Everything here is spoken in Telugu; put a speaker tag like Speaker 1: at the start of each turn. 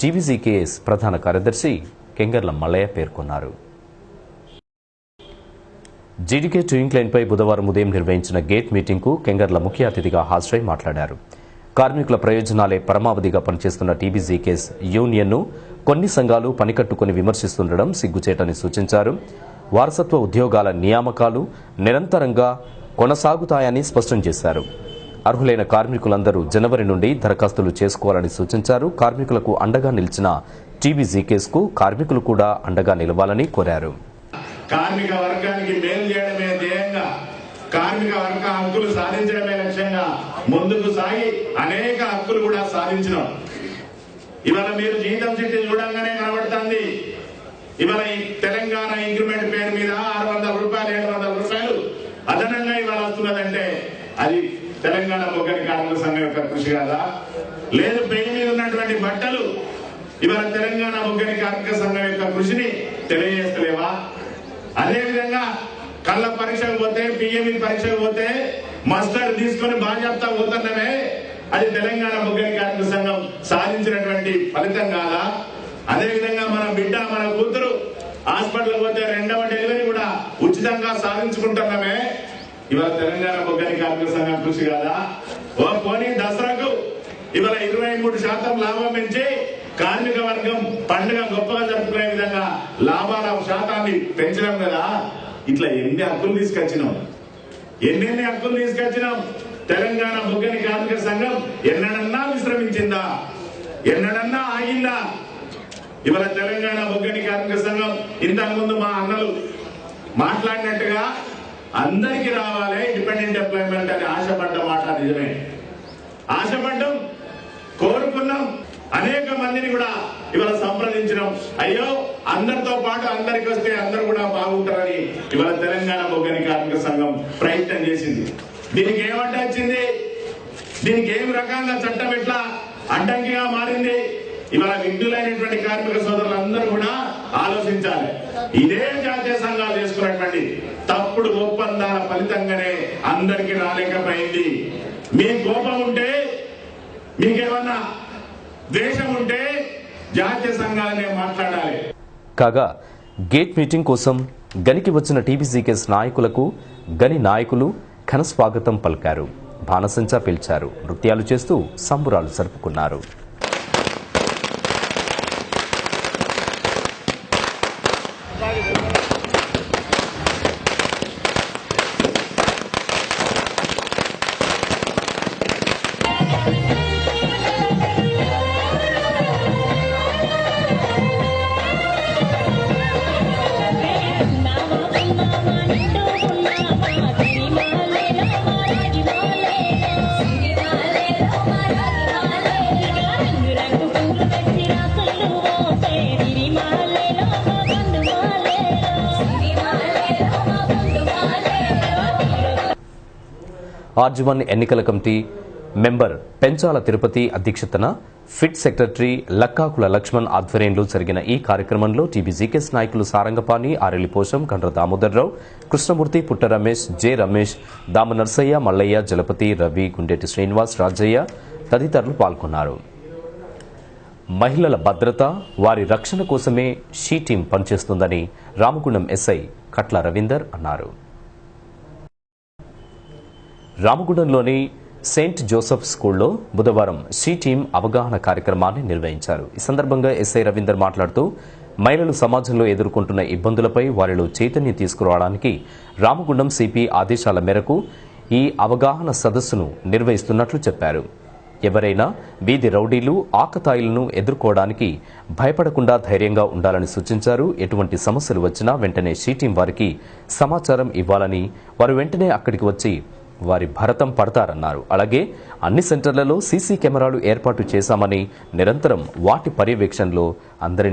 Speaker 1: టీవీసీకేఎస్ ప్రధాన కార్యదర్శి కెంగర్ల మల్లయ్య పేర్కొన్నారు. జీడీకే ట్యూయింగ్ లైన్పై బుధవారం ఉదయం నిర్వహించిన గేట్ మీటింగ్కు కెంగర్ల ముఖ్య అతిథిగా హాజరై మాట్లాడారు. కార్మికుల ప్రయోజనాలే పరమావధిగా పనిచేస్తున్న టీబీజీకేఎస్ యూనియన్ను కొన్ని సంఘాలు పనికట్టుకుని విమర్శిస్తుండడం సిగ్గుచేటని సూచించారు. వారసత్వ ఉద్యోగాల నియామకాలు నిరంతరంగా కొనసాగుతాయని స్పష్టం చేశారు. అర్హులైన కార్మికులందరూ జనవరి నుండి దరఖాస్తులు చేసుకోవాలని సూచించారు. కార్మికులకు అండగా నిలిచిన టీబీజీకేస్కు కార్మికులు కూడా అండగా నిలవాలని కోరారు.
Speaker 2: కార్మిక వర్గానికి మేలు చేయడమే ధ్యేయంగా కార్మిక వర్గ హక్కులు సాధించడమే లక్ష్యంగా ముందుకు సాగి అనేక హక్కులు కూడా సాధించినాం. ఇవాళ మీరు జీతం చిట్టి చూడంగానే కనబడుతుంది. ఇవాళ తెలంగాణ ఇంక్రిమెంట్ పేరు మీద తెలంగాణ మొగ్గడి కార్మిక సంఘం యొక్క కృషి కాదా? లేదు పెళ్ళి మీద ఉన్నటువంటి బట్టలు ఇవాళ తెలంగాణ మొగ్గని కార్మిక సంఘం యొక్క కృషిని తెలియజేస్తలేవా? అదే విధంగా కళ్ళ పరీక్షకు పోతే పిఎంఈ పరీక్షకు పోతే మస్టర్ తీసుకొని బాధ్యత పోతున్నమే అది తెలంగాణ ముగ్గని కార్మిక సంఘం సాధించినటువంటి ఫలితం కాదా? అదే విధంగా మన బిడ్డ మన కూతురు హాస్పిటల్ పోతే రెండవ డెలివరీ కూడా ఉచితంగా సాధించుకుంటున్నామే ఇవాళ తెలంగాణ బొగ్గని కార్మిక సంఘం కృషి కాదా? ఓ పోనీ దసరాకు ఇవాళ ఇరవై మూడు శాతం లాభం పెంచి కార్మిక వర్గం పండుగ గొప్పగా జరుపుకునే విధంగా లాభాల శాతాన్ని పెంచడం కదా? ఇట్లా ఎన్ని హక్కులు తీసుకొచ్చినాం? ఎన్నెన్ని హక్కులు తీసుకొచ్చినాం? తెలంగాణ బొగ్గని కార్మిక సంఘం ఎన్నడన్నా విశ్రమించిందా? ఎన్నడన్నా ఆగిందా? ఇవాళ తెలంగాణ బొగ్గని కార్మిక సంఘం ఇంతకు ముందు మా అన్నలు మాట్లాడినట్టుగా అందరికీ రావాలి ఇండిపెండెంట్ ఎంప్లాయ్మెంట్ అని ఆశపడ్డ మాట నిజమే. ఆశపడ్డం కోరుకున్నాం అనేక మందిని కూడా ఇవాళ సంప్రదించినాం. అయ్యో అందరితో పాటు అందరికి వస్తే అందరు కూడా బాగుంటారని ఇవాళ తెలంగాణ బొగ్గని కార్మిక సంఘం ప్రయత్నం చేసింది. దీనికి ఏమంట వచ్చింది? దీనికి ఏం రకంగా చట్టం ఎట్లా అడ్డంకిగా మారింది? ఇవాళ విద్యులైనటువంటి కార్మిక సోదరులందరూ కూడా ఆలోచించాలి. ఇదే జాతీయ సంఘాలు ఒప్పందాల ఫలితంగానే అందరికి రాలేకపోయింది మీ కోపం ఉంటే మీకేమన్నా ద్వేషం ఉంటే జాతీయ సంఘాలనే మాట్లాడాలి.
Speaker 1: కాగా గేట్ మీటింగ్ కోసం గనికి వచ్చిన టీబీజీకేస్ నాయకులకు గని నాయకులు ఘన స్వాగతం పలికారు. బాణసంచా పిలిచారు. నృత్యాలు చేస్తూ సంబురాలు జరుపుకున్నారు. ఆర్జువన్ ఎన్నికల కమిటీ మెంబర్ పెంచాల తిరుపతి అధ్యక్షతన ఫిట్ సెక్రటరీ లక్కాకుల లక్ష్మణ్ ఆధ్వర్యంలో జరిగిన ఈ కార్యక్రమంలో టీబీజీకేఎస్ నాయకులు సారంగపాణి ఆరెలి పోషం కండ్ర దామోదర్రావు కృష్ణమూర్తి పుట్ట రమేష్ జె రమేష్ దామ నర్సయ్య మల్లయ్య జలపతి రవి గుండెటి శ్రీనివాస్ రాజయ్య తదితరులు పాల్గొన్నారు. మహిళల భద్రత వారి రక్షణ కోసమే షీ టీం పనిచేస్తుందని రామగుండం ఎస్ఐ కట్ల రవీందర్ అన్నారు. రామగుండంలోని సెయింట్ జోసెఫ్ స్కూల్లో బుధవారం షీ టీం అవగాహన కార్యక్రమాన్ని నిర్వహించారు. ఈ సందర్భంగా ఎస్ఐ రవీందర్ మాట్లాడుతూ మహిళలు సమాజంలో ఎదుర్కొంటున్న ఇబ్బందులపై వారిలో చైతన్యం తీసుకురావడానికి రామగుండం సిపి ఆదేశాల మేరకు ఈ అవగాహన సదస్సును నిర్వహిస్తున్నట్లు చెప్పారు. ఎవరైనా వీధి రౌడీలు ఆకతాయిలను ఎదుర్కోవడానికి భయపడకుండా ధైర్యంగా ఉండాలని సూచించారు. ఎటువంటి సమస్యలు వచ్చినా వెంటనే షీ టీం వారికి సమాచారం ఇవ్వాలని వారు వెంటనే అక్కడికి వచ్చి వారి భరతం పడతారన్నారు. అలాగే అన్ని సెంటర్లలో సీసీ కెమెరాలు ఏర్పాటు చేశామని నిరంతరం వాటి పర్యవేక్షణలో అందరినీ